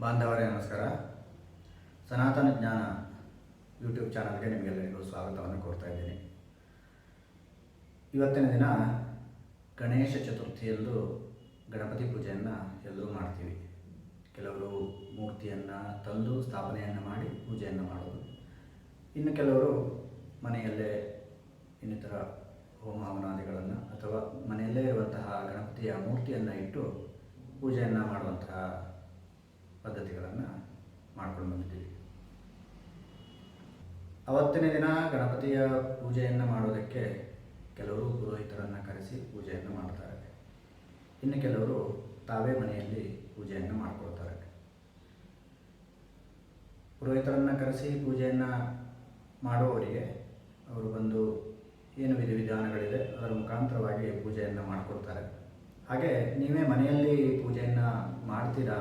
ಬಾಂಧವರೇ, ನಮಸ್ಕಾರ. ಸನಾತನ ಜ್ಞಾನ ಯೂಟ್ಯೂಬ್ ಚಾನಲ್ಗೆ ನಿಮಗೆಲ್ಲರಿಗೂ ಸ್ವಾಗತವನ್ನು ಕೋರ್ತಾ ಇದ್ದೀನಿ. ಇವತ್ತಿನ ದಿನ ಗಣೇಶ ಚತುರ್ಥಿಯಂದು ಗಣಪತಿ ಪೂಜೆಯನ್ನು ಎಲ್ಲರೂ ಮಾಡ್ತೀವಿ. ಕೆಲವರು ಮೂರ್ತಿಯನ್ನು ತಂದು ಸ್ಥಾಪನೆಯನ್ನು ಮಾಡಿ ಪೂಜೆಯನ್ನು ಮಾಡೋದು. ಇನ್ನು ಕೆಲವರು ಮನೆಯಲ್ಲೇ ಇನ್ನಿತರ ಹೋಮ ಹವನಾದಿಗಳನ್ನು ಅಥವಾ ಮನೆಯಲ್ಲೇ ಇರುವಂತಹ ಗಣಪತಿಯ ಮೂರ್ತಿಯನ್ನು ಇಟ್ಟು ಪೂಜೆಯನ್ನು ಮಾಡುವಂತಹ ಪದ್ಧತಿಗಳನ್ನು ಮಾಡ್ಕೊಂಡು ಬಂದಿದ್ದೀವಿ. ಅವತ್ತಿನ ದಿನ ಗಣಪತಿಯ ಪೂಜೆಯನ್ನು ಮಾಡೋದಕ್ಕೆ ಕೆಲವರು ಪುರೋಹಿತರನ್ನು ಕರೆಸಿ ಪೂಜೆಯನ್ನು ಮಾಡ್ತಾರೆ. ಇನ್ನು ಕೆಲವರು ತಾವೇ ಮನೆಯಲ್ಲಿ ಪೂಜೆಯನ್ನು ಮಾಡ್ಕೊಳ್ತಾರೆ. ಪುರೋಹಿತರನ್ನು ಕರೆಸಿ ಪೂಜೆಯನ್ನು ಮಾಡುವವರಿಗೆ ಅವರು ಬಂದು ಏನು ವಿಧಿವಿಧಾನಗಳಿದೆ ಅದರ ಮುಖಾಂತರವಾಗಿ ಪೂಜೆಯನ್ನು ಮಾಡಿಕೊಡ್ತಾರೆ. ಹಾಗೆ ನೀವೇ ಮನೆಯಲ್ಲಿ ಪೂಜೆಯನ್ನು ಮಾಡ್ತೀರಾ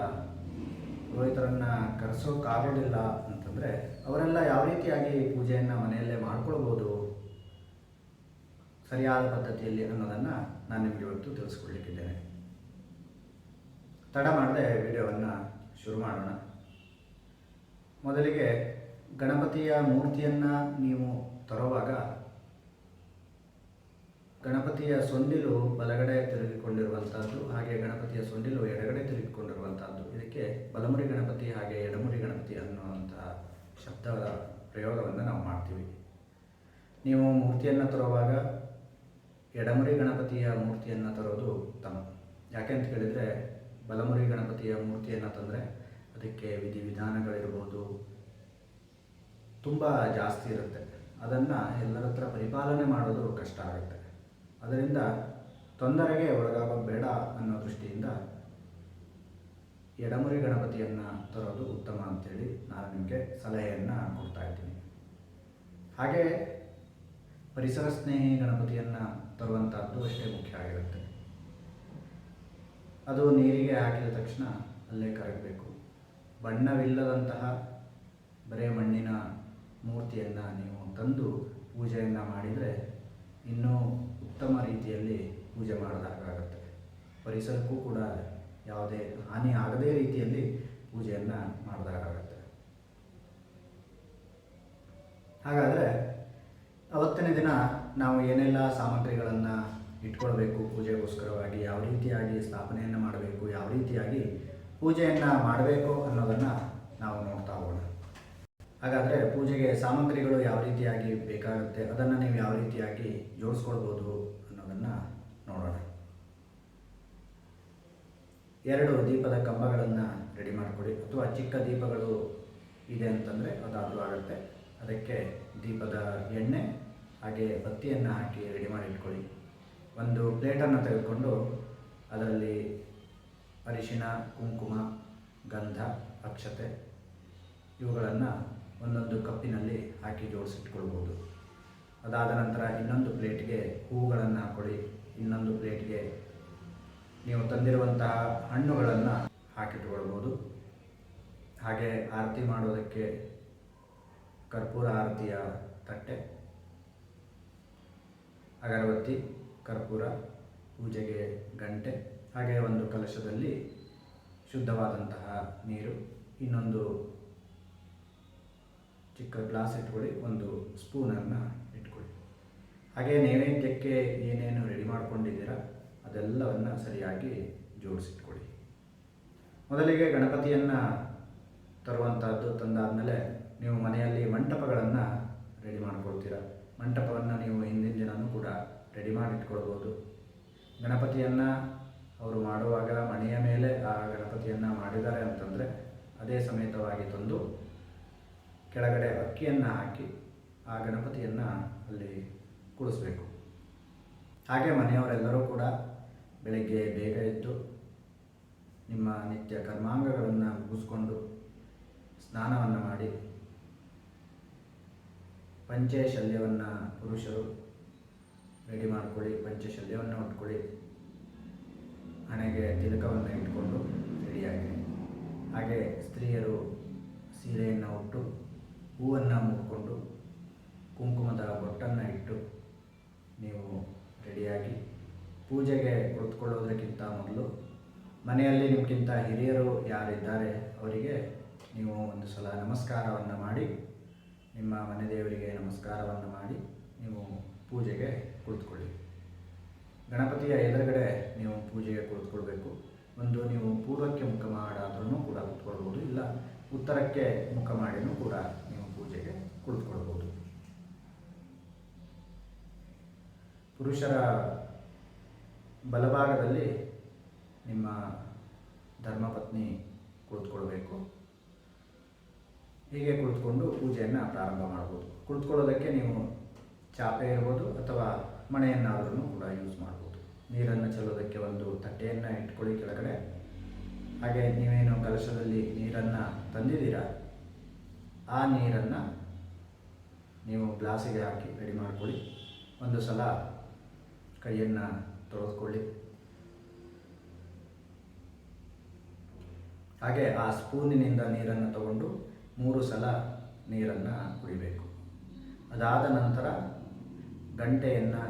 ಪುರೋಹಿತರನ್ನು ಕರೆಸೋಕ್ಕಾಗೋದಿಲ್ಲ ಅಂತಂದರೆ ಅವರೆಲ್ಲ ಯಾವ ರೀತಿಯಾಗಿ ಪೂಜೆಯನ್ನು ಮನೆಯಲ್ಲೇ ಮಾಡ್ಕೊಳ್ಬೋದು? ಸರಿಯಾದ ಪದ್ಧತಿಯಲ್ಲಿ ಅನ್ನೋದನ್ನು ನಾನು ನಿಮಗೆ ಇವತ್ತು ತಿಳಿಸ್ಕೊಡ್ಲಿಕ್ಕಿದ್ದೇನೆ. ತಡ ಮಾಡದೆ ವಿಡಿಯೋವನ್ನು ಶುರು ಮಾಡೋಣ. ಮೊದಲಿಗೆ ಗಣಪತಿಯ ಮೂರ್ತಿಯನ್ನು ನೀವು ತರುವಾಗ ಗಣಪತಿಯ ಸೊಂಡಿಲು ಬಲಗಡೆ ತಿರುಗಿಕೊಂಡಿರುವಂಥದ್ದು ಹಾಗೆ ಗಣಪತಿಯ ಸೊಂಡಿಲು ಎಡಗಡೆ ತಿರುಗಿಕೊಂಡಿರುವಂಥದ್ದು ಇದಕ್ಕೆ ಬಲಮುರಿ ಗಣಪತಿ ಹಾಗೆ ಎಡಮುರಿ ಗಣಪತಿ ಅನ್ನುವಂತಹ ಶಬ್ದದ ಪ್ರಯೋಗವನ್ನು ನಾವು ಮಾಡ್ತೀವಿ. ನೀವು ಮೂರ್ತಿಯನ್ನು ತರುವಾಗ ಎಡಮುರಿ ಗಣಪತಿಯ ಮೂರ್ತಿಯನ್ನು ತರೋದು ಉತ್ತಮ. ಯಾಕೆ ಅಂತ ಕೇಳಿದರೆ, ಬಲಮುರಿ ಗಣಪತಿಯ ಮೂರ್ತಿಯನ್ನು ತಂದರೆ ಅದಕ್ಕೆ ವಿಧಿವಿಧಾನಗಳಿರ್ಬೋದು, ತುಂಬ ಜಾಸ್ತಿ ಇರುತ್ತೆ. ಅದನ್ನು ಎಲ್ಲರ ಹತ್ರ ಪರಿಪಾಲನೆ ಮಾಡೋದು ಕಷ್ಟ ಆಗುತ್ತೆ. ಅದರಿಂದ ತೊಂದರೆಗೆ ಒಳಗಾಗಬೇಡ ಬೇಡ ಅನ್ನೋ ದೃಷ್ಟಿಯಿಂದ ಎಡಮುರಿ ಗಣಪತಿಯನ್ನು ತರೋದು ಉತ್ತಮ ಅಂತೇಳಿ ನಾನು ನಿಮಗೆ ಸಲಹೆಯನ್ನು ಕೊಡ್ತಾ ಇದ್ದೀನಿ. ಹಾಗೆ ಪರಿಸರ ಸ್ನೇಹಿ ಗಣಪತಿಯನ್ನು ತರುವಂಥದ್ದು ಅಷ್ಟೇ ಮುಖ್ಯ ಆಗಿರುತ್ತೆ. ಅದು ನೀರಿಗೆ ಹಾಕಿದ ತಕ್ಷಣ ಅಲ್ಲೇ ಕರಗಬೇಕು. ಬಣ್ಣವಿಲ್ಲದಂತಹ ಬರೇ ಮಣ್ಣಿನ ಮೂರ್ತಿಯನ್ನು ನೀವು ತಂದು ಪೂಜೆಯನ್ನು ಮಾಡಿದರೆ ಇನ್ನೂ ಉತ್ತಮ ರೀತಿಯಲ್ಲಿ ಪೂಜೆ ಮಾಡಿದಾಗುತ್ತೆ ಪರಿಸರಕ್ಕೂ ಕೂಡ ಯಾವುದೇ ಹಾನಿ ಆಗದೇ ರೀತಿಯಲ್ಲಿ ಪೂಜೆಯನ್ನು ಮಾಡಿದಾಗುತ್ತೆ ಹಾಗಾದರೆ ಅವತ್ತಿನ ದಿನ ನಾವು ಏನೆಲ್ಲ ಸಾಮಗ್ರಿಗಳನ್ನು ಇಟ್ಕೊಳ್ಬೇಕು, ಪೂಜೆಗೋಸ್ಕರವಾಗಿ ಯಾವ ರೀತಿಯಾಗಿ ಸ್ಥಾಪನೆಯನ್ನು ಮಾಡಬೇಕು, ಯಾವ ರೀತಿಯಾಗಿ ಪೂಜೆಯನ್ನು ಮಾಡಬೇಕು ಅನ್ನೋದನ್ನು ನಾವು ನೋಡ್ತಾ ಹೋಗೋಣ. ಹಾಗಾದರೆ ಪೂಜೆಗೆ ಸಾಮಗ್ರಿಗಳು ಯಾವ ರೀತಿಯಾಗಿ ಬೇಕಾಗುತ್ತೆ? ಅದನ್ನು ನೀವು ಯಾವ ರೀತಿಯಾಗಿ ಜೋಡಿಸ್ಕೊಳ್ಬೋದು ಅನ್ನೋದನ್ನು ನೋಡೋಣ. ಎರಡು ದೀಪದ ಕಂಬಗಳನ್ನು ರೆಡಿ ಮಾಡಿಕೊಡಿ. ಅಥವಾ ಚಿಕ್ಕ ದೀಪಗಳು ಇದೆ ಅಂತಂದರೆ ಅದಾದರೂ ಆಗುತ್ತೆ. ಅದಕ್ಕೆ ದೀಪದ ಎಣ್ಣೆ, ಹಾಗೆ ಬತ್ತಿಯನ್ನು ಹಾಕಿ ರೆಡಿ ಮಾಡಿ ಇಟ್ಕೊಳ್ಳಿ. ಒಂದು ಪ್ಲೇಟನ್ನು ತೆಗೆದುಕೊಂಡು ಅದರಲ್ಲಿ ಅರಿಶಿನ ಕುಂಕುಮ, ಗಂಧ, ಅಕ್ಷತೆ ಇವುಗಳನ್ನು ಒಂದೊಂದು ಕಪ್ಪಿನಲ್ಲಿ ಹಾಕಿ ಜೋಡಿಸಿಟ್ಕೊಳ್ಬೋದು ಅದಾದ ನಂತರ ಇನ್ನೊಂದು ಪ್ಲೇಟ್ಗೆ ಹೂವುಗಳನ್ನು ಹಾಕೊಳ್ಳಿ ಇನ್ನೊಂದು ಪ್ಲೇಟ್ಗೆ ನೀವು ತಂದಿರುವಂತಹ ಹಣ್ಣುಗಳನ್ನು ಹಾಕಿಟ್ಕೊಳ್ಬೋದು ಹಾಗೆ ಆರತಿ ಮಾಡೋದಕ್ಕೆ ಕರ್ಪೂರ ಆರತಿಯ ತಟ್ಟೆ, ಅಗರಬತ್ತಿ, ಕರ್ಪೂರ, ಪೂಜೆಗೆ ಗಂಟೆ, ಹಾಗೆ ಒಂದು ಕಲಶದಲ್ಲಿ ಶುದ್ಧವಾದಂತಹ ನೀರು, ಇನ್ನೊಂದು ಚಿಕ್ಕ ಗ್ಲಾಸ್ ಇಟ್ಕೊಳ್ಳಿ, ಒಂದು ಸ್ಪೂನನ್ನು ಇಟ್ಕೊಳ್ಳಿ. ಹಾಗೆ ನೈವೇದ್ಯಕ್ಕೆ ಏನೇನು ರೆಡಿ ಮಾಡ್ಕೊಂಡಿದ್ದೀರಾ, ಅದೆಲ್ಲವನ್ನು ಸರಿಯಾಗಿ ಜೋಡಿಸಿಟ್ಕೊಳ್ಳಿ. ಮೊದಲಿಗೆ ಗಣಪತಿಯನ್ನು ತರುವಂಥದ್ದು ತಂದಾದಮೇಲೆ ನೀವು ಮನೆಯಲ್ಲಿ ಮಂಟಪಗಳನ್ನು ರೆಡಿ ಮಾಡ್ಕೊಳ್ತೀರ. ಮಂಟಪವನ್ನು ನೀವು ಹಿಂದಿನ ದಿನವೂ ಕೂಡ ರೆಡಿ ಮಾಡಿಟ್ಕೊಳ್ಬೋದು. ಗಣಪತಿಯನ್ನು ಅವರು ಮಾಡುವಾಗ ಮನೆಯ ಮೇಲೆ ಆ ಗಣಪತಿಯನ್ನು ಮಾಡಿದ್ದಾರೆ ಅಂತಂದರೆ, ಅದೇ ಸಮೇತವಾಗಿ ತಂದು ಕೆಳಗಡೆ ಅಕ್ಕಿಯನ್ನು ಹಾಕಿ ಆ ಗಣಪತಿಯನ್ನು ಅಲ್ಲಿ ಕೂಡಿಸ್ಬೇಕು. ಹಾಗೆ ಮನೆಯವರೆಲ್ಲರೂ ಕೂಡ ಬೆಳಗ್ಗೆ ಬೇಗ ಎದ್ದು ನಿಮ್ಮ ನಿತ್ಯ ಕರ್ಮಾಂಗಗಳನ್ನು ಮುಗಿಸ್ಕೊಂಡು ಸ್ನಾನವನ್ನು ಮಾಡಿ ಪಂಚಶಲ್ಯವನ್ನು ಪುರುಷರು ರೆಡಿ ಮಾಡ್ಕೊಳ್ಳಿ, ಪಂಚಶಲ್ಯವನ್ನು ಉಟ್ಕೊಳ್ಳಿ. ಹಣೆಗೆ ತಿಲಕವನ್ನು ಇಟ್ಕೊಂಡು ರೆಡಿಯಾಗಿ ಹಾಗೆ ಸ್ತ್ರೀಯರು ಸೀರೆಯನ್ನು ಉಟ್ಟು ಹೂವನ್ನು ಮುಟ್ಕೊಂಡು ಕುಂಕುಮದ ಬೊಟ್ಟನ್ನು ಇಟ್ಟು ನೀವು ರೆಡಿಯಾಗಿ ಪೂಜೆಗೆ ಕುಳಿತುಕೊಳ್ಳೋದಕ್ಕಿಂತ ಮೊದಲು ಮನೆಯಲ್ಲಿ ನಿಮಗಿಂತ ಹಿರಿಯರು ಯಾರಿದ್ದಾರೆ ಅವರಿಗೆ ನೀವು ಒಂದು ಸಲ ನಮಸ್ಕಾರವನ್ನು ಮಾಡಿ, ನಿಮ್ಮ ಮನೆ ದೇವರಿಗೆ ನಮಸ್ಕಾರವನ್ನು ಮಾಡಿ ನೀವು ಪೂಜೆಗೆ ಕುಳಿತುಕೊಳ್ಳಿ. ಗಣಪತಿಯ ಎದುರುಗಡೆ ನೀವು ಪೂಜೆಗೆ ಕುಳಿತುಕೊಳ್ಬೇಕು. ಒಂದು ನೀವು ಪೂರ್ವಕ್ಕೆ ಮುಖ ಮಾಡಾದ್ರೂ ಕೂಡ ಕುತ್ಕೊಳ್ಬೋದು, ಇಲ್ಲ ಉತ್ತರಕ್ಕೆ ಮುಖ ಮಾಡಿನೂ ಕೂಡ ನೀವು ಪೂಜೆಗೆ ಕುಳಿತುಕೊಳ್ಬೋದು ಪುರುಷರ ಬಲಭಾಗದಲ್ಲಿ ನಿಮ್ಮ ಧರ್ಮಪತ್ನಿ ಕುಳಿತುಕೊಳ್ಬೇಕು ಹೀಗೆ ಕುಳಿತುಕೊಂಡು ಪೂಜೆಯನ್ನು ಪ್ರಾರಂಭ ಮಾಡ್ಬೋದು ಕುಳಿತುಕೊಳ್ಳೋದಕ್ಕೆ ನೀವು ಚಾಪೆ ಇರ್ಬೋದು ಅಥವಾ ಮಣೆಯನ್ನಾದ್ರೂ ಕೂಡ ಯೂಸ್ ಮಾಡ್ಬೋದು ನೀರನ್ನು ಚೆಲ್ಲೋದಕ್ಕೆ ಒಂದು ತಟ್ಟೆಯನ್ನು ಇಟ್ಕೊಳ್ಳಿ ಕೆಳಗಡೆ. ಹಾಗೆ ನೀವೇನು ಕಲಶದಲ್ಲಿ ನೀರನ್ನು ತಂದಿದ್ದೀರಾ? ಆ ನೀರನ್ನು ನೀವು ಗ್ಲಾಸಿಗೆ ಹಾಕಿ ರೆಡಿ ಮಾಡ್ಕೊಳ್ಳಿ. ಒಂದು ಸಲ ಕೈಯನ್ನು ತೊಳೆದುಕೊಳ್ಳಿ. ಹಾಗೆ ಆ ಸ್ಪೂನಿನಿಂದ ನೀರನ್ನು ತಗೊಂಡು ಮೂರು ಸಲ ನೀರನ್ನು ಕುಡಿಬೇಕು. ಅದಾದ ನಂತರ ಗಂಟೆಯನ್ನು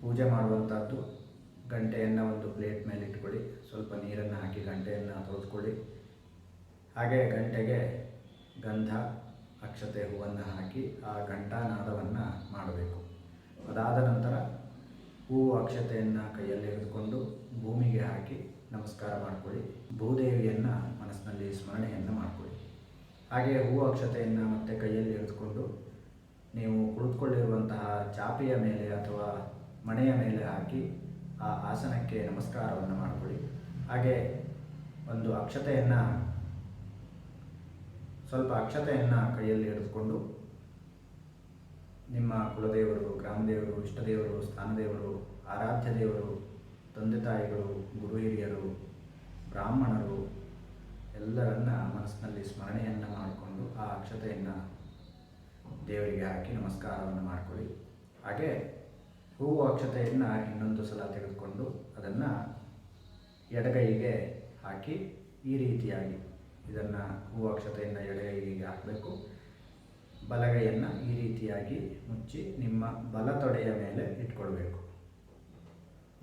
ಪೂಜೆ ಮಾಡುವಂಥದ್ದು, ಗಂಟೆಯನ್ನು ಒಂದು ಪ್ಲೇಟ್ ಮೇಲೆ ಇಟ್ಕೊಳ್ಳಿ. ಸ್ವಲ್ಪ ನೀರನ್ನು ಹಾಕಿ ಗಂಟೆಯನ್ನು ತೊಳೆದುಕೊಳ್ಳಿ. ಹಾಗೆ ಗಂಟೆಗೆ ಗಂಧ, ಅಕ್ಷತೆ ಹೂವನ್ನು ಹಾಕಿ ಆ ಘಂಟಾನಾದವನ್ನು ಮಾಡಬೇಕು. ಅದಾದ ನಂತರ ಹೂವು ಅಕ್ಷತೆಯನ್ನು ಕೈಯಲ್ಲಿ ಹಿಡಿದುಕೊಂಡು ಭೂಮಿಗೆ ಹಾಕಿ ನಮಸ್ಕಾರ ಮಾಡಿಕೊಳ್ಳಿ. ಭೂದೇವಿಯನ್ನು ಮನಸ್ಸಿನಲ್ಲಿ ಸ್ಮರಣೆಯನ್ನು ಮಾಡಿಕೊಳ್ಳಿ. ಹಾಗೆ ಹೂವು ಅಕ್ಷತೆಯನ್ನು ಮತ್ತೆ ಕೈಯಲ್ಲಿ ಹಿಡಿದುಕೊಂಡು ನೀವು ಕುಳಿತುಕೊಂಡಿರುವಂತಹ ಚಾಪೆಯ ಮೇಲೆ ಅಥವಾ ಮಣೆಯ ಮೇಲೆ ಹಾಕಿ ಆ ಆಸನಕ್ಕೆ ನಮಸ್ಕಾರವನ್ನು ಮಾಡಿಕೊಳ್ಳಿ. ಹಾಗೆ ಒಂದು ಅಕ್ಷತೆಯನ್ನು ಸ್ವಲ್ಪ ಅಕ್ಷತೆಯನ್ನು ಕೈಯಲ್ಲಿ ಹಿಡಿದುಕೊಂಡು ನಿಮ್ಮ ಕುಲದೇವರು, ಗ್ರಾಮದೇವರು, ಇಷ್ಟದೇವರು, ಸ್ಥಾನದೇವರು, ಆರಾಧ್ಯ ದೇವರು, ತಂದೆ ತಾಯಿಗಳು, ಗುರು ಹಿರಿಯರು, ಬ್ರಾಹ್ಮಣರು ಎಲ್ಲರನ್ನ ಮನಸ್ಸಿನಲ್ಲಿ ಸ್ಮರಣೆಯನ್ನು ಮಾಡಿಕೊಂಡು ಆ ಅಕ್ಷತೆಯನ್ನು ದೇವರಿಗೆ ಹಾಕಿ ನಮಸ್ಕಾರವನ್ನು ಮಾಡಿಕೊಳ್ಳಿ. ಹಾಗೆ ಹೂವು ಅಕ್ಷತೆಯನ್ನು ಇನ್ನೊಂದು ಸಲ ತೆಗೆದುಕೊಂಡು ಅದನ್ನು ಎಡಗೈಗೆ ಹಾಕಿ ಈ ರೀತಿಯಾಗಿ ಇದನ್ನು ಹೂವು ಎಳೆ ಎಡಗೈಗೆ ಹಾಕಬೇಕು. ಬಲಗೈಯನ್ನು ಈ ರೀತಿಯಾಗಿ ಮುಚ್ಚಿ ನಿಮ್ಮ ಬಲತೊಡೆಯ ಮೇಲೆ ಇಟ್ಕೊಳ್ಬೇಕು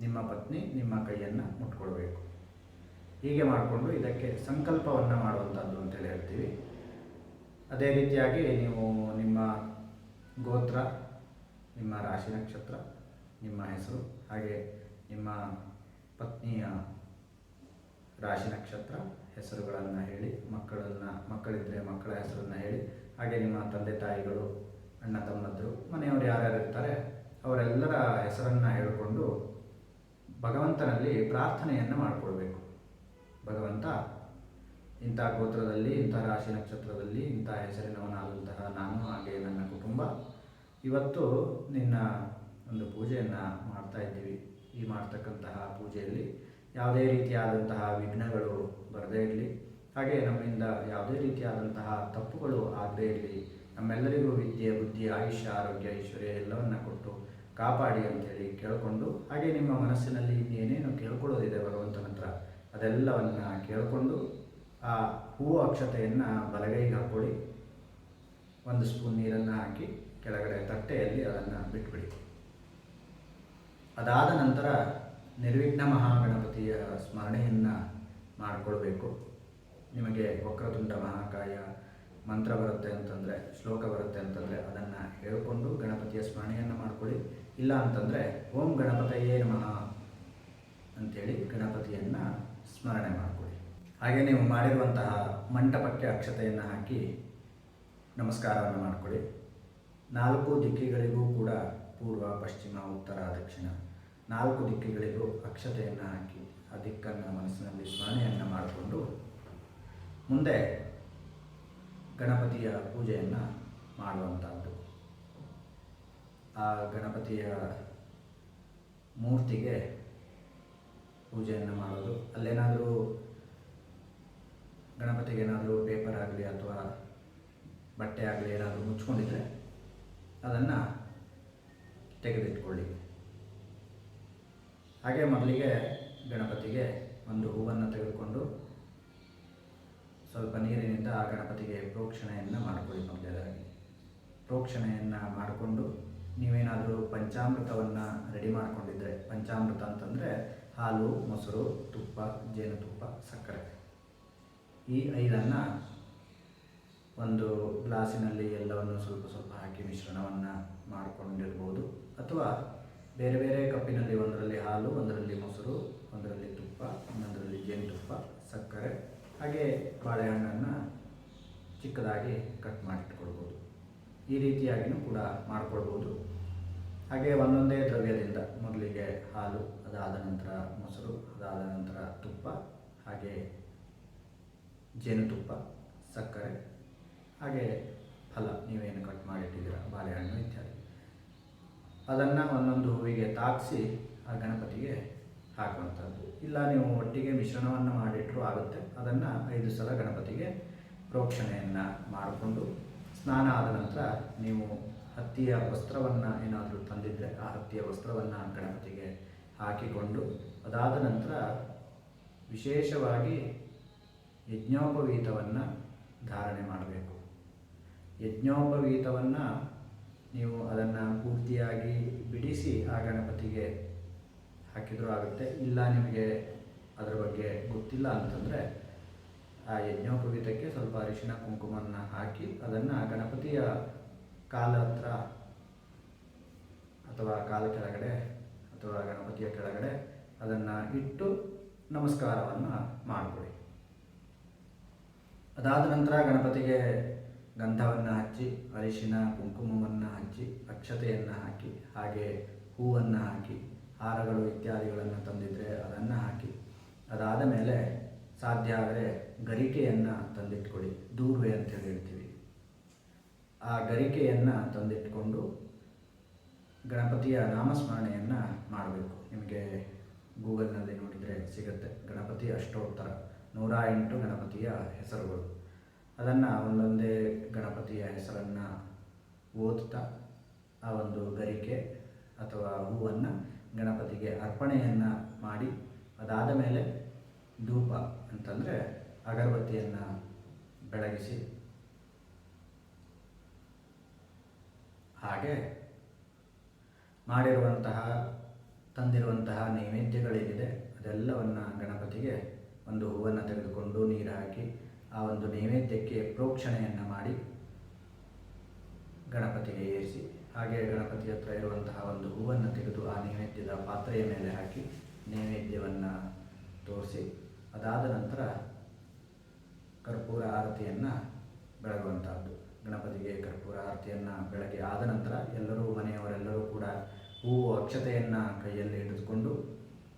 ನಿಮ್ಮ ಪತ್ನಿ ನಿಮ್ಮ ಕೈಯನ್ನು ಮುಟ್ಕೊಳ್ಬೇಕು ಹೀಗೆ ಮಾಡಿಕೊಂಡು ಇದಕ್ಕೆ ಸಂಕಲ್ಪವನ್ನು ಮಾಡುವಂಥದ್ದು ಅಂತೇಳಿ ಹೇಳ್ತೀವಿ. ಅದೇ ರೀತಿಯಾಗಿ ನೀವು ನಿಮ್ಮ ಗೋತ್ರ, ನಿಮ್ಮ ರಾಶಿ ನಕ್ಷತ್ರ, ನಿಮ್ಮ ಹೆಸರು, ಹಾಗೆ ನಿಮ್ಮ ಪತ್ನಿಯ ರಾಶಿ ನಕ್ಷತ್ರ ಹೆಸರುಗಳನ್ನು ಹೇಳಿ, ಮಕ್ಕಳನ್ನು ಮಕ್ಕಳಿದ್ದರೆ ಮಕ್ಕಳ ಹೆಸರನ್ನು ಹೇಳಿ, ಹಾಗೆ ನಿಮ್ಮ ತಂದೆ ತಾಯಿಗಳು, ಅಣ್ಣ ತಮ್ಮಂದರು, ಮನೆಯವರು ಯಾರ್ಯಾರು ಇರ್ತಾರೆ, ಅವರೆಲ್ಲರ ಹೆಸರನ್ನು ಹೇಳಿಕೊಂಡು ಭಗವಂತನಲ್ಲಿ ಪ್ರಾರ್ಥನೆಯನ್ನು ಮಾಡಿಕೊಳ್ಬೇಕು. ಭಗವಂತ, ಇಂಥ ಗೋತ್ರದಲ್ಲಿ, ಇಂಥ ರಾಶಿ ನಕ್ಷತ್ರದಲ್ಲಿ, ಇಂಥ ಹೆಸರಿನವನಾದಂತಹ ನಾನು, ಹಾಗೆ ನನ್ನ ಕುಟುಂಬ, ಇವತ್ತು ನಿನ್ನ ಒಂದು ಪೂಜೆಯನ್ನು ಮಾಡ್ತಾ ಇದ್ದೀವಿ. ಈ ಮಾಡ್ತಕ್ಕಂತಹ ಪೂಜೆಯಲ್ಲಿ ಯಾವುದೇ ರೀತಿಯಾದಂತಹ ವಿಘ್ನಗಳು ಬರದೇ ಇರಲಿ. ಹಾಗೆ ನಮ್ಮಿಂದ ಯಾವುದೇ ರೀತಿಯಾದಂತಹ ತಪ್ಪುಗಳು ಆಗದೇ ಇರಲಿ. ನಮ್ಮೆಲ್ಲರಿಗೂ ವಿದ್ಯೆ, ಬುದ್ಧಿ, ಆಯುಷ್ಯ, ಆರೋಗ್ಯ, ಐಶ್ವರ್ಯ ಎಲ್ಲವನ್ನ ಕೊಟ್ಟು ಕಾಪಾಡಿ ಅಂತೇಳಿ ಕೇಳಿಕೊಂಡು, ಹಾಗೆ ನಿಮ್ಮ ಮನಸ್ಸಿನಲ್ಲಿ ಇನ್ನೇನೇನು ಕೇಳ್ಕೊಳ್ಳೋದಿದೆ ಭಗವಂತನ ಹತ್ರ, ಅದೆಲ್ಲವನ್ನು ಕೇಳಿಕೊಂಡು ಆ ಹೂವು ಅಕ್ಷತೆಯನ್ನು ಬಲಗೈಗೆ ಹಾಕ್ಕೊಳ್ಳಿ. ಒಂದು ಸ್ಪೂನ್ ನೀರನ್ನು ಹಾಕಿ ಕೆಳಗಡೆ ತಟ್ಟೆಯಲ್ಲಿ ಅದನ್ನು ಬಿಟ್ಬಿಡಿ. ಅದಾದ ನಂತರ ನಿರ್ವಿಘ್ನ ಮಹಾಗಣಪತಿಯ ಸ್ಮರಣೆಯನ್ನು ಮಾಡಿಕೊಳ್ಬೇಕು. ನಿಮಗೆ ವಕ್ರತುಂಡ ಮಹಾಕಾಯ ಮಂತ್ರ ಬರುತ್ತೆ ಅಂತಂದರೆ, ಶ್ಲೋಕ ಬರುತ್ತೆ ಅಂತಂದರೆ ಅದನ್ನು ಹೇಳಿಕೊಂಡು ಗಣಪತಿಯ ಸ್ಮರಣೆಯನ್ನು ಮಾಡಿಕೊಳ್ಳಿ. ಇಲ್ಲ ಅಂತಂದರೆ, ಓಂ ಗಣಪತಯೇ ನಮಃ ಅಂಥೇಳಿ ಗಣಪತಿಯನ್ನು ಸ್ಮರಣೆ ಮಾಡಿಕೊಳ್ಳಿ. ಹಾಗೆ ನೀವು ಮಾಡಿರುವಂತಹ ಮಂಟಪಕ್ಕೆ ಅಕ್ಷತೆಯನ್ನು ಹಾಕಿ ನಮಸ್ಕಾರವನ್ನು ಮಾಡಿಕೊಳ್ಳಿ. ನಾಲ್ಕು ದಿಕ್ಕಿಗಳಿಗೂ ಕೂಡ ಪೂರ್ವ, ಪಶ್ಚಿಮ, ಉತ್ತರ, ದಕ್ಷಿಣ ನಾಲ್ಕು ದಿಕ್ಕುಗಳಿಗೂ ಅಕ್ಷತೆಯನ್ನು ಹಾಕಿ, ಆ ದಿಕ್ಕನ್ನು ಮನಸ್ಸಿನಲ್ಲಿ ಸ್ಮರಣೆಯನ್ನು ಮಾಡಿಕೊಂಡು ಮುಂದೆ ಗಣಪತಿಯ ಪೂಜೆಯನ್ನು ಮಾಡುವಂಥದ್ದು. ಆ ಗಣಪತಿಯ ಮೂರ್ತಿಗೆ ಪೂಜೆಯನ್ನು ಮಾಡೋದು. ಅಲ್ಲೇನಾದರೂ ಗಣಪತಿಗೆ ಏನಾದರೂ ಪೇಪರ್ ಆಗಲಿ ಅಥವಾ ಬಟ್ಟೆ ಆಗಲಿ ಏನಾದರೂ ಮುಚ್ಕೊಂಡಿದ್ರೆ ಅದನ್ನು ತೆಗೆದಿಟ್ಕೊಳ್ಳಿ. ಹಾಗೆ ಮೊದಲಿಗೆ ಗಣಪತಿಗೆ ಒಂದು ಹೂವನ್ನು ತೆಗೆದುಕೊಂಡು ಸ್ವಲ್ಪ ನೀರಿನಿಂದ ಆ ಗಣಪತಿಗೆ ಪ್ರೋಕ್ಷಣೆಯನ್ನು ಮಾಡಿಕೊಳ್ಳಿ ಮೊದಲೇದಾಗಿ ಪ್ರೋಕ್ಷಣೆಯನ್ನು ಮಾಡಿಕೊಂಡು ನೀವೇನಾದರೂ ಪಂಚಾಮೃತವನ್ನು ರೆಡಿ ಮಾಡ್ಕೊಂಡಿದ್ರೆ, ಪಂಚಾಮೃತ ಅಂತಂದರೆ ಹಾಲು, ಮೊಸರು, ತುಪ್ಪ, ಜೇನುತುಪ್ಪ, ಸಕ್ಕರೆ. ಈ ಐದನ್ನು ಒಂದು ಗ್ಲಾಸಿನಲ್ಲಿ ಎಲ್ಲವನ್ನು ಸ್ವಲ್ಪ ಸ್ವಲ್ಪ ಹಾಕಿ ಮಿಶ್ರಣವನ್ನು ಮಾಡಿಕೊಂಡಿರ್ಬೋದು. ಅಥವಾ ಬೇರೆ ಬೇರೆ ಕಪ್ಪಿನಲ್ಲಿ ಒಂದರಲ್ಲಿ ಹಾಲು, ಒಂದರಲ್ಲಿ ಮೊಸರು, ಒಂದರಲ್ಲಿ ತುಪ್ಪ ಇನ್ನೊಂದರಲ್ಲಿ ಜೇನುತುಪ್ಪ, ಸಕ್ಕರೆ, ಹಾಗೆ ಬಾಳೆಹಣ್ಣನ್ನು ಚಿಕ್ಕದಾಗಿ ಕಟ್ ಮಾಡಿಟ್ಕೊಳ್ಬೋದು. ಈ ರೀತಿಯಾಗಿಯೂ ಕೂಡ ಮಾಡಿಕೊಳ್ಬೋದು. ಹಾಗೆ ಒಂದೊಂದೇ ದ್ರವ್ಯದಿಂದ ಮೊದಲಿಗೆ ಹಾಲು, ಅದಾದ ನಂತರ ಮೊಸರು, ಅದಾದ ನಂತರ ತುಪ್ಪ, ಹಾಗೆ ಜೇನುತುಪ್ಪ, ಸಕ್ಕರೆ, ಹಾಗೆ ಫಲ ನೀವೇನು ಕಟ್ ಮಾಡಿಟ್ಟಿದ್ದೀರಾ? ಬಾಳೆಹಣ್ಣು ಇತ್ಯಾದಿ. ಅದನ್ನು ಒಂದೊಂದು ಹೂವಿಗೆ ತಾಗಿಸಿ ಆ ಗಣಪತಿಗೆ ಹಾಕುವಂಥದ್ದು. ಇಲ್ಲ ನೀವು ಒಟ್ಟಿಗೆ ಮಿಶ್ರಣವನ್ನು ಮಾಡಿಟ್ಟರೂ ಆಗುತ್ತೆ. ಅದನ್ನು ಐದು ಸಲ ಗಣಪತಿಗೆ ಪ್ರೋಕ್ಷಣೆಯನ್ನು ಮಾಡಿಕೊಂಡು ಸ್ನಾನ ಆದ ನಂತರ ನೀವು ಹತ್ತಿಯ ವಸ್ತ್ರವನ್ನು ಏನಾದರೂ ತಂದಿದ್ದರೆ ಆ ಹತ್ತಿಯ ವಸ್ತ್ರವನ್ನು ಗಣಪತಿಗೆ ಹಾಕಿಕೊಂಡು ಅದಾದ ನಂತರ ವಿಶೇಷವಾಗಿ ಯಜ್ಞೋಪವೀತವನ್ನು ಧಾರಣೆ ಮಾಡಬೇಕು. ಯಜ್ಞೋಪವೀತವನ್ನು ನೀವು ಅದನ್ನು ಪೂರ್ತಿಯಾಗಿ ಬಿಡಿಸಿ ಆ ಗಣಪತಿಗೆ ಹಾಕಿದರೂ ಆಗುತ್ತೆ. ಇಲ್ಲ ನಿಮಗೆ ಅದರ ಬಗ್ಗೆ ಗೊತ್ತಿಲ್ಲ ಅಂತಂದರೆ ಆ ಯಜ್ಞೋಪವೀತಕ್ಕೆ ಸ್ವಲ್ಪ ಅರಿಶಿನ ಕುಂಕುಮವನ್ನು ಹಾಕಿ ಅದನ್ನು ಗಣಪತಿಯ ಕಾಲ ಹತ್ರ ಅಥವಾ ಕಾಲ ಕೆಳಗಡೆ ಅಥವಾ ಗಣಪತಿಯ ಕೆಳಗಡೆ ಅದನ್ನು ಇಟ್ಟು ನಮಸ್ಕಾರವನ್ನು ಮಾಡಿಕೊಡಿ ಅದಾದ ನಂತರ ಗಣಪತಿಗೆ ಗಂಧವನ್ನು ಹಚ್ಚಿ, ಅರಿಶಿನ, ಕುಂಕುಮವನ್ನು ಹಚ್ಚಿ, ಅಕ್ಷತೆಯನ್ನು ಹಾಕಿ, ಹಾಗೆ ಹೂವನ್ನು ಹಾಕಿ, ಹಾರಗಳು ಇತ್ಯಾದಿಗಳನ್ನು ತಂದಿದ್ದರೆ ಅದನ್ನು ಹಾಕಿ. ಅದಾದ ಮೇಲೆ ಸಾಧ್ಯ ಆದರೆ ಗರಿಕೆಯನ್ನು ತಂದಿಟ್ಕೊಳ್ಳಿ. ದೂರ್ವೆ ಅಂತ ಹೇಳ್ತೀವಿ. ಆ ಗರಿಕೆಯನ್ನು ತಂದಿಟ್ಕೊಂಡು ಗಣಪತಿಯ ನಾಮಸ್ಮರಣೆಯನ್ನು ಮಾಡಬೇಕು. ನಿಮಗೆ ಗೂಗಲ್ನಲ್ಲಿ ನೋಡಿದರೆ ಸಿಗುತ್ತೆ. ಗಣಪತಿ ಅಷ್ಟೋತ್ತರ. ನೂರ ಎಂಟು ಗಣಪತಿಯ ಹೆಸರುಗಳು. ಅದನ್ನು ಒಂದೊಂದೇ ಗಣಪತಿಯ ಹೆಸರನ್ನು ಓದ್ತಾ ಆ ಒಂದು ಗರಿಕೆ ಅಥವಾ ಹೂವನ್ನು ಗಣಪತಿಗೆ ಅರ್ಪಣೆಯನ್ನು ಮಾಡಿ, ಅದಾದ ಮೇಲೆ ಧೂಪ ಅಂತಂದರೆ ಅಗರಬತ್ತಿಯನ್ನು ಬೆಳಗಿಸಿ, ಹಾಗೆ ಮಾಡಿರುವಂತಹ, ತಂದಿರುವಂತಹ ನೈವೇದ್ಯಗಳೇನಿದೆ ಅದೆಲ್ಲವನ್ನು ಗಣಪತಿಗೆ ಒಂದು ಹೂವನ್ನು ತೆಗೆದುಕೊಂಡು ನೀರು ಹಾಕಿ ಆ ಒಂದು ನೈವೇದ್ಯಕ್ಕೆ ಪ್ರೋಕ್ಷಣೆಯನ್ನು ಮಾಡಿ ಗಣಪತಿಗೆ ಏರಿಸಿ ಹಾಗೆ ಗಣಪತಿ ಹತ್ರ ಇರುವಂತಹ ಒಂದು ಹೂವನ್ನು ತೆಗೆದು ಆ ನೈವೇದ್ಯದ ಪಾತ್ರೆಯ ಮೇಲೆ ಹಾಕಿ ನೈವೇದ್ಯವನ್ನು ತೋರಿಸಿ, ಅದಾದ ನಂತರ ಕರ್ಪೂರ ಆರತಿಯನ್ನು ಬೆಳಗುವಂತಹದ್ದು. ಗಣಪತಿಗೆ ಕರ್ಪೂರ ಆರತಿಯನ್ನು ಬೆಳಗ್ಗೆ ಆದ ನಂತರ ಎಲ್ಲರೂ ಮನೆಯವರೆಲ್ಲರೂ ಕೂಡ ಹೂವು ಅಕ್ಷತೆಯನ್ನು ಕೈಯಲ್ಲಿ ಹಿಡಿದುಕೊಂಡು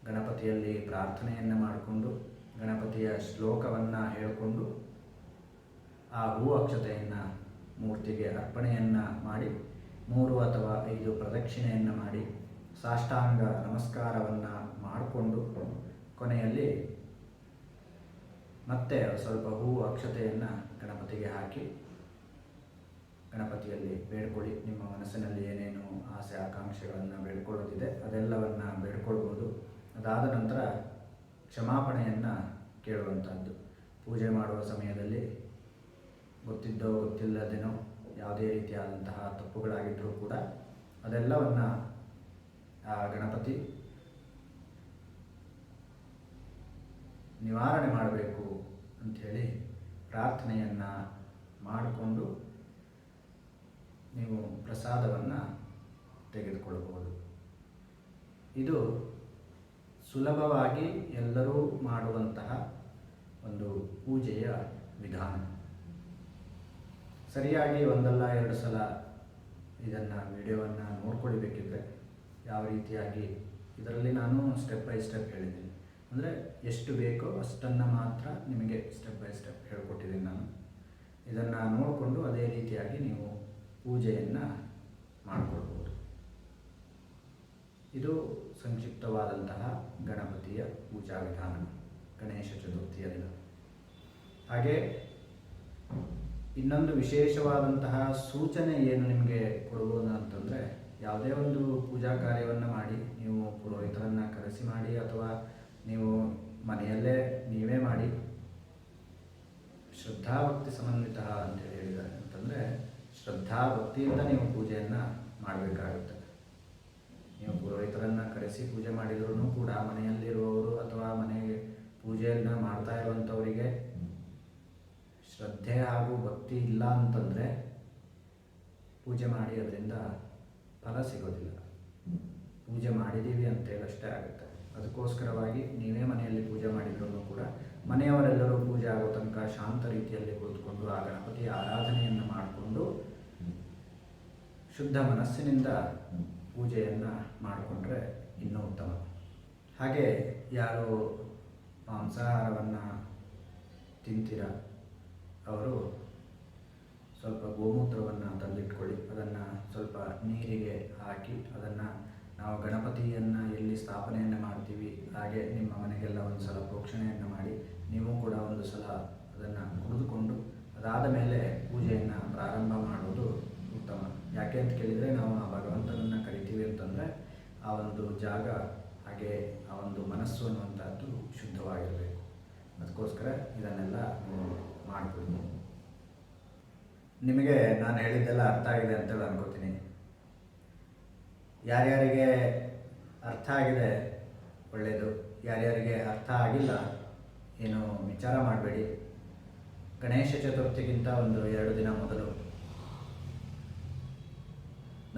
ಗಣಪತಿಯಲ್ಲಿ ಪ್ರಾರ್ಥನೆಯನ್ನು ಮಾಡಿಕೊಂಡು, ಗಣಪತಿಯ ಶ್ಲೋಕವನ್ನು ಹೇಳಿಕೊಂಡು ಆ ಹೂವು ಅಕ್ಷತೆಯನ್ನು ಮೂರ್ತಿಗೆ ಅರ್ಪಣೆಯನ್ನು ಮಾಡಿ, ಮೂರು ಅಥವಾ ಐದು ಪ್ರದಕ್ಷಿಣೆಯನ್ನು ಮಾಡಿ, ಸಾಷ್ಟಾಂಗ ನಮಸ್ಕಾರವನ್ನು ಮಾಡಿಕೊಂಡು ಕೊನೆಯಲ್ಲಿ ಮತ್ತೆ ಸ್ವಲ್ಪ ಹೂ ಅಕ್ಷತೆಯನ್ನು ಗಣಪತಿಗೆ ಹಾಕಿ, ಗಣಪತಿಯಲ್ಲಿ ಬೇಡ್ಕೊಳ್ಳಿ, ನಿಮ್ಮ ಮನಸ್ಸಿನಲ್ಲಿ ಏನೇನು ಆಸೆ ಆಕಾಂಕ್ಷೆಗಳನ್ನು ಬೇಡ್ಕೊಳ್ಳೋದಿದೆ, ಅದೆಲ್ಲವನ್ನು ಬೇಡ್ಕೊಳ್ಬೋದು. ಅದಾದ ನಂತರ ಕ್ಷಮಾಪಣೆಯನ್ನು ಕೇಳುವಂಥದ್ದು ಪೂಜೆ ಮಾಡುವ ಸಮಯದಲ್ಲಿ ಗೊತ್ತಿದ್ದೋ ಗೊತ್ತಿಲ್ಲದೇನೋ ಯಾವುದೇ ರೀತಿಯಾದಂತಹ ತಪ್ಪುಗಳಾಗಿದ್ದರೂ ಕೂಡ ಅದೆಲ್ಲವನ್ನು ಗಣಪತಿ ನಿವಾರಣೆ ಮಾಡಬೇಕು ಅಂಥೇಳಿ ಪ್ರಾರ್ಥನೆಯನ್ನು ಮಾಡಿಕೊಂಡು ನೀವು ಪ್ರಸಾದವನ್ನು ತೆಗೆದುಕೊಳ್ಳಬಹುದು. ಇದು ಸುಲಭವಾಗಿ ಎಲ್ಲರೂ ಮಾಡುವಂತಹ ಒಂದು ಪೂಜೆಯ ವಿಧಾನ. ಸರಿಯಾಗಿ ಒಂದಲ್ಲ ಎರಡು ಸಲ ಇದನ್ನು ವಿಡಿಯೋವನ್ನು ನೋಡ್ಕೊಳ್ಬೇಕಿದ್ರೆ ಯಾವ ರೀತಿಯಾಗಿ ಇದರಲ್ಲಿ ನಾನು ಸ್ಟೆಪ್ ಬೈ ಸ್ಟೆಪ್ ಹೇಳಿದ್ದೀನಿ. ಅಂದರೆ ಎಷ್ಟು ಬೇಕೋ ಅಷ್ಟನ್ನು ಮಾತ್ರ ನಿಮಗೆ ಸ್ಟೆಪ್ ಬೈ ಸ್ಟೆಪ್ ಹೇಳ್ಕೊಟ್ಟಿದ್ದೀನಿ ನಾನು. ಇದನ್ನು ನೋಡಿಕೊಂಡು ಅದೇ ರೀತಿಯಾಗಿ ನೀವು ಪೂಜೆಯನ್ನು ಮಾಡಿಕೊಳ್ಬೋದು. ಇದು ಸಂಕ್ಷಿಪ್ತವಾದಂತಹ ಗಣಪತಿಯ ಪೂಜಾ ವಿಧಾನ, ಗಣೇಶ ಚತುರ್ಥಿಯ ದಿನ. ಹಾಗೆ ಇನ್ನೊಂದು ವಿಶೇಷವಾದಂತಹ ಸೂಚನೆ ಏನು ನಿಮಗೆ ಕೊಡುವುದು ಅಂತಂದರೆ, ಯಾವುದೇ ಒಂದು ಪೂಜಾ ಕಾರ್ಯವನ್ನು ಮಾಡಿ, ನೀವು ಪುರೋಹಿತರನ್ನು ಕರೆಸಿ ಮಾಡಿ, ಅಥವಾ ನೀವು ಮನೆಯಲ್ಲೇ ನೀವೇ ಮಾಡಿ, ಶ್ರದ್ಧಾಭಕ್ತಿ ಸಮನ್ವಿತ ಅಂತೇಳಿ ಹೇಳಿದ್ದಾರೆ ಅಂತಂದರೆ ಶ್ರದ್ಧಾ ಭಕ್ತಿಯಿಂದ ನೀವು ಪೂಜೆಯನ್ನು ಮಾಡಬೇಕಾಗುತ್ತೆ. ನೀವು ಪುರೋಹಿತರನ್ನು ಕರೆಸಿ ಪೂಜೆ ಮಾಡಿದ್ರೂ ಕೂಡ ಮನೆಯಲ್ಲಿರುವವರು ಅಥವಾ ಮನೆಗೆ ಪೂಜೆಯನ್ನು ಮಾಡ್ತಾ ಇರುವಂಥವರಿಗೆ ಶ್ರದ್ಧೆ ಹಾಗೂ ಭಕ್ತಿ ಇಲ್ಲ ಅಂತಂದರೆ ಪೂಜೆ ಮಾಡಿ ಅದರಿಂದ ಫಲ ಸಿಗೋದಿಲ್ಲ. ಪೂಜೆ ಮಾಡಿದ್ದೀವಿ ಅಂತೇಳಷ್ಟೇ ಆಗುತ್ತೆ. ಅದಕ್ಕೋಸ್ಕರವಾಗಿ ನೀವೇ ಮನೆಯಲ್ಲಿ ಪೂಜೆ ಮಾಡಿದ್ರೂ ಕೂಡ ಮನೆಯವರೆಲ್ಲರೂ ಪೂಜೆ ಆಗೋ ತನಕ ಶಾಂತ ರೀತಿಯಲ್ಲಿ ಕುಳಿತುಕೊಂಡು ಆ ಗಣಪತಿ ಆರಾಧನೆಯನ್ನು ಮಾಡಿಕೊಂಡು ಶುದ್ಧ ಮನಸ್ಸಿನಿಂದ ಪೂಜೆಯನ್ನು ಮಾಡಿಕೊಂಡ್ರೆ ಇನ್ನೂ ಉತ್ತಮ. ಹಾಗೆ ಯಾರು ಮಾಂಸಾಹಾರವನ್ನು ತಿಂತೀರ? ಅವರು ಸ್ವಲ್ಪ ಗೋಮೂತ್ರವನ್ನು ತಂದಿಟ್ಕೊಳ್ಳಿ. ಅದನ್ನು ಸ್ವಲ್ಪ ನೀರಿಗೆ ಹಾಕಿ, ಅದನ್ನು ನಾವು ಗಣಪತಿಯನ್ನು ಎಲ್ಲಿ ಸ್ಥಾಪನೆಯನ್ನು ಮಾಡ್ತೀವಿ, ಹಾಗೆ ನಿಮ್ಮ ಮನೆಗೆಲ್ಲ ಒಂದು ಸಲ ಪ್ರೋಕ್ಷಣೆಯನ್ನು ಮಾಡಿ, ನೀವು ಕೂಡ ಒಂದು ಸಲ ಅದನ್ನು ಕುಡಿದುಕೊಂಡು, ಅದಾದ ಮೇಲೆ ಪೂಜೆಯನ್ನು ಪ್ರಾರಂಭ ಮಾಡುವುದು ಉತ್ತಮ. ಯಾಕೆ ಅಂತ ಕೇಳಿದರೆ, ನಾವು ಆ ಭಗವಂತನನ್ನು ಕರಿತೀವಿ ಅಂತಂದರೆ, ಆ ಒಂದು ಜಾಗ ಹಾಗೆ ಆ ಒಂದು ಮನಸ್ಸು ಅನ್ನುವಂಥದ್ದು ಶುದ್ಧವಾಗಿರಬೇಕು. ಅದಕ್ಕೋಸ್ಕರ ಇದನ್ನೆಲ್ಲ ಮಾಡಿಕೊಡಿ ನಿಮಗೆ ನಾನು ಹೇಳಿದ್ದೆಲ್ಲ ಅರ್ಥ ಆಗಿದೆ ಅಂತೇಳಿ ಅನ್ಕೋತೀನಿ. ಯಾರ್ಯಾರಿಗೆ ಅರ್ಥ ಆಗಿದೆ ಒಳ್ಳೆಯದು ಯಾರ್ಯಾರಿಗೆ ಅರ್ಥ ಆಗಿಲ್ಲ ಏನು ವಿಚಾರ ಮಾಡಬೇಡಿ. ಗಣೇಶ ಚತುರ್ಥಿಗಿಂತ ಒಂದು ಎರಡು ದಿನ ಮೊದಲು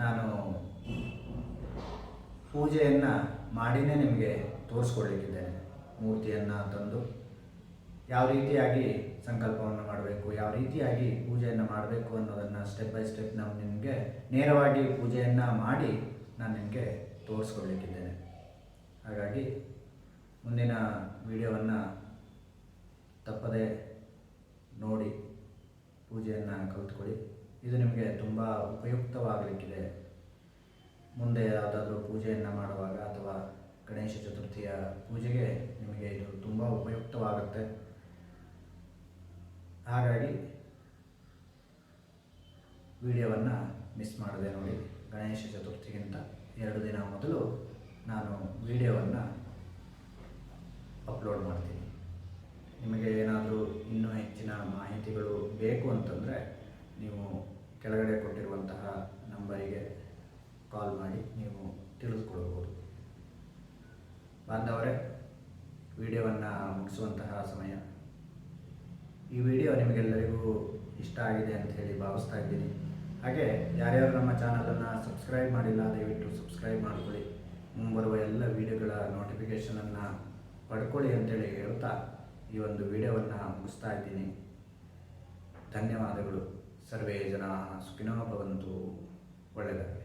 ನಾನು ಪೂಜೆಯನ್ನು ಮಾಡಿನೇ ನಿಮಗೆ ತೋರಿಸ್ಕೊಡ್ಲಿಕ್ಕಿದ್ದೇನೆ ಮೂರ್ತಿಯನ್ನು ತಂದು. ಯಾವ ರೀತಿಯಾಗಿ ಸಂಕಲ್ಪವನ್ನು ಮಾಡಬೇಕು, ಯಾವ ರೀತಿಯಾಗಿ ಪೂಜೆಯನ್ನು ಮಾಡಬೇಕು ಅನ್ನೋದನ್ನು ಸ್ಟೆಪ್ ಬೈ ಸ್ಟೆಪ್ ನಾವು ನಿಮಗೆ ನೇರವಾಗಿ ಪೂಜೆಯನ್ನು ಮಾಡಿ ನಾನು ನಿಮಗೆ ತೋರಿಸ್ಕೊಡ್ಲಿಕ್ಕಿದ್ದೇನೆ. ಹಾಗಾಗಿ ಮುಂದಿನ ವಿಡಿಯೋವನ್ನು ತಪ್ಪದೆ ನೋಡಿ ಪೂಜೆಯನ್ನು ಕಲಿತ್ಕೊಳ್ಳಿ. ಇದು ನಿಮಗೆ ತುಂಬ ಉಪಯುಕ್ತವಾಗಲಿಕ್ಕಿದೆ. ಮುಂದೆ ಯಾವುದಾದ್ರೂ ಪೂಜೆಯನ್ನು ಮಾಡುವಾಗ ಅಥವಾ ಗಣೇಶ ಚತುರ್ಥಿಯ ಪೂಜೆಗೆ ನಿಮಗೆ ಇದು ತುಂಬ ಉಪಯುಕ್ತವಾಗುತ್ತೆ. ಹಾಗಾಗಿ ವಿಡಿಯೋವನ್ನು ಮಿಸ್ ಮಾಡದೆ ನೋಡಿ ಗಣೇಶ ಚತುರ್ಥಿಗಿಂತ ಎರಡು ದಿನ ಮೊದಲು ನಾನು ವಿಡಿಯೋವನ್ನು ಅಪ್ಲೋಡ್ ಮಾಡ್ತೀನಿ. ನಿಮಗೆ ಏನಾದರೂ ಇನ್ನೂ ಹೆಚ್ಚಿನ ಮಾಹಿತಿಗಳು ಬೇಕು ಅಂತಂದರೆ ನೀವು ಕೆಳಗಡೆ ಕೊಟ್ಟಿರುವಂತಹ ನಂಬರಿಗೆ ಕಾಲ್ ಮಾಡಿ ನೀವು ತಿಳಿದುಕೊಳ್ಬೋದು ಬಾಂಧವರೇ, ವಿಡಿಯೋವನ್ನು ಮುಗಿಸುವಂತಹ ಸಮಯ ಈ ವಿಡಿಯೋ ನಿಮಗೆಲ್ಲರಿಗೂ ಇಷ್ಟ ಆಗಿದೆ ಅಂತ ಹೇಳಿ ಭಾವಿಸ್ತಾ ಇದ್ದೀನಿ. ಹಾಗೆ ಯಾರ್ಯಾರು ನಮ್ಮ ಚಾನಲನ್ನು ಸಬ್ಸ್ಕ್ರೈಬ್ ಮಾಡಿಲ್ಲ, ದಯವಿಟ್ಟು ಸಬ್ಸ್ಕ್ರೈಬ್ ಮಾಡ್ಕೊಳ್ಳಿ. ಮುಂಬರುವ ಎಲ್ಲ ವಿಡಿಯೋಗಳ ನೋಟಿಫಿಕೇಷನನ್ನು ಪಡ್ಕೊಳ್ಳಿ ಅಂತೇಳಿ ಹೇಳ್ತಾ ಈ ಒಂದು ವಿಡಿಯೋವನ್ನು ಮುಗಿಸ್ತಾ ಇದ್ದೀನಿ. ಧನ್ಯವಾದಗಳು. ಸರ್ವೇ ಜನ ಸುಖಿನೋ ಭವಂತು. ಒಳ್ಳೆಯದಾಗಲಿ